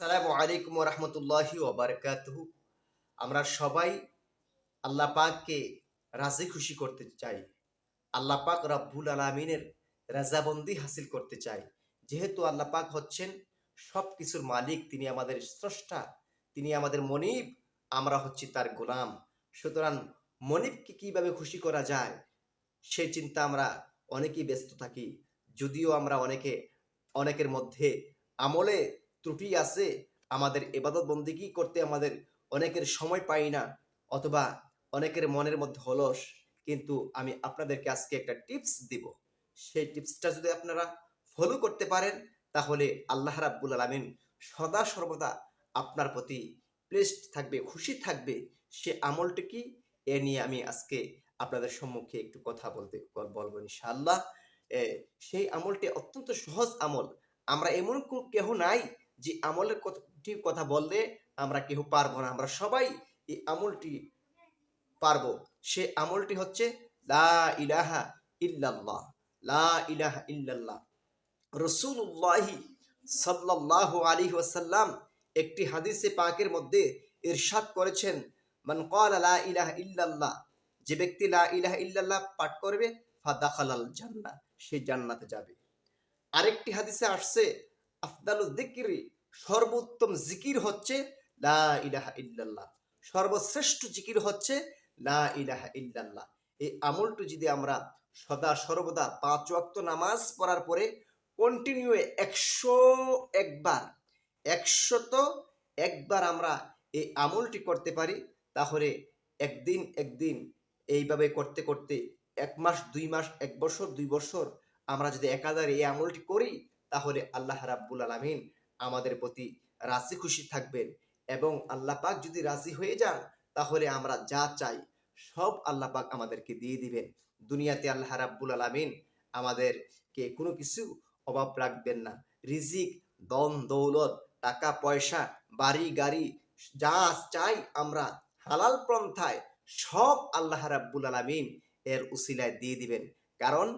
আসসালামু আলাইকুম রহমতুল্লাহি আমরা সবাই আল্লাহ পাককে রাজি খুশি করতে চাই। আল্লাহ পাক রব্বুল আলমিনের রাজাবন্দি হাসিল করতে চাই। যেহেতু আল্লাহ পাক হচ্ছেন সব কিছুর মালিক, তিনি আমাদের স্রষ্টা, তিনি আমাদের মনিব, আমরা হচ্ছি তার গোলাম। সুতরাং মনিবকে কীভাবে খুশি করা যায় সেই চিন্তা আমরা অনেকেই ব্যস্ত থাকি। যদিও আমরা অনেকে, অনেকের মধ্যে আমলে ত্রুটি আছে, আমাদের এবাদত বন্দিগি করতে আমাদের অনেকের সময় পাই না অথবা অনেকের মনের মধ্যে হলস। কিন্তু আমি আপনাদেরকে আজকে একটা টিপস দিব। সেই টিপসটা যদি আপনারা ফলো করতে পারেন, তাহলে আল্লাহ রাব্বুল আলমিন সদা সর্বদা আপনার প্রতি প্লেসড থাকবে, খুশি থাকবে। সে আমলটি কি? এ নিয়ে আমি আজকে আপনাদের সম্মুখে একটু কথা বলতে বলব ইনশাআল্লাহ। সেই আমলটি অত্যন্ত সহজ আমল। আমরা এমন কেহ নাই যে আমলের কথা বললে আমরা কেউ পারব না। আমরা সবাই এই আমলটি পারব। সে আমলটি হচ্ছে লা ইলাহা ইল্লাল্লাহ। লা ইলাহা ইল্লাল্লাহ। রসুল্লাহি সাল্লাল্লাহু আলাইহি ওয়াসাল্লাম একটি হাদিসে পাকের মধ্যে ইরশাদ করেছেন, মান ক্বালা লা ইলাহা ইল্লাল্লাহ যে ব্যক্তি লা ইলাহা ইল্লাল্লাহ পাঠ করবে, ফাদাখালাল জান্নাহ সে জান্নাতে যাবে। আরেকটি হাদিসে আসছে আফদালু যিকরি সর্বোত্তম জিকির হচ্ছে লা ইলাহা ইল্লাল্লাহ। সর্বশ্রেষ্ঠ জিকির হচ্ছে লা ইলাহা ইল্লাল্লাহ। এই আমলটি যদি আমরা সদা সর্বদা পাঁচ ওয়াক্ত নামাজ পড়ার পরে কন্টিনিউ একশো একবার, একশত একবার আমরা এই আমলটি করতে পারি, তাহলে একদিন একদিন এইভাবে করতে করতে এক মাস, দুই মাস, এক বছর, দুই বছর আমরা যদি একাধারে এই আমলটি করি তাহলে আল্লাহ রাব্বুল আলামিন আমাদের প্রতি রাজি খুশি থাকবেন এবং আল্লাহ পাক যদি রাজি হয়ে যান, তাহলে আমরা যা চাই সব আল্লাহ পাক আমাদেরকে দিয়ে দিবেন। দুনিয়াতে আল্লাহ রাব্বুল আলামিন আমাদেরকে কোনো কিছু অভাব রাখবেন না। রিজিক দন দৌলত, টাকা, পয়সা, বাড়ি, গাড়ি, যা চাই আমরা হালাল পন্থায় সব আল্লাহ রাব্বুল আলামিন এর উসিলায় দিয়ে দিবেন। কারণ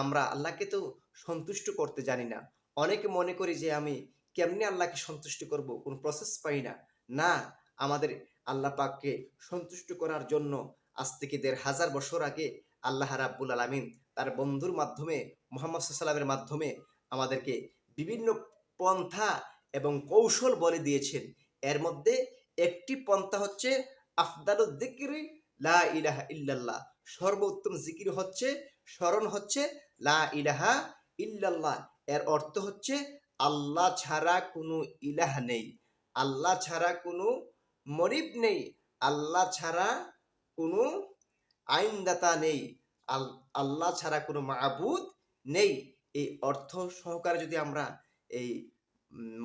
আমরা আল্লাহকে তো সন্তুষ্ট করতে জানি না। অনেকে মনে করি যে আমি কেমনি আল্লাহকে সন্তুষ্ট করব, কোনো প্রসেস পাই না। না, আমাদের আল্লাহ পাককে সন্তুষ্ট করার জন্য আজ থেকে দেড় হাজার বছর আগে আল্লাহ রাব্বুল আলামিন তার বন্ধুর মাধ্যমে, মোহাম্মদ সাল্লামের মাধ্যমে আমাদেরকে বিভিন্ন পন্থা এবং কৌশল বলে দিয়েছেন। এর মধ্যে একটি পন্থা হচ্ছে আফদালুদ্দিকরি লা ইলাহা ইল্লাল্লাহ। সর্বোত্তম জিকির হচ্ছে স্মরণ হচ্ছে লা ইলাহা ইল্লাল্লাহ। এর অর্থ হচ্ছে আল্লাহ ছাড়া কোনো ইলাহ নেই। আল্লাহ ছাড়া কোনো মরিব নেই। আল্লাহ ছাড়া কোনো আইনদাতা নেই। আল্লাহ ছাড়া কোনো মাবুদ নেই। এই অর্থ সহকারে যদি আমরা এই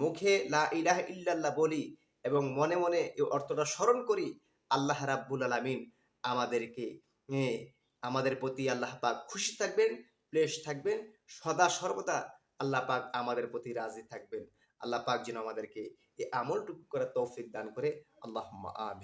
মুখে লা ইলাহ ইল্লাল্লাহ বলি এবং মনে মনে এই অর্থটা স্মরণ করি, আল্লাহ রাব্বুল আলামিন আমাদেরকে আমাদের প্রতি আল্লাহ পাক খুশি থাকবেন প্লেস থাকবেন, সদা সর্বদা আল্লাহ পাক আমাদের প্রতি রাজি থাকবেন। আল্লাহ পাক যেন আমাদেরকে এই আমলটুকু করার তৌফিক দান করে। আল্লাহ আমিন।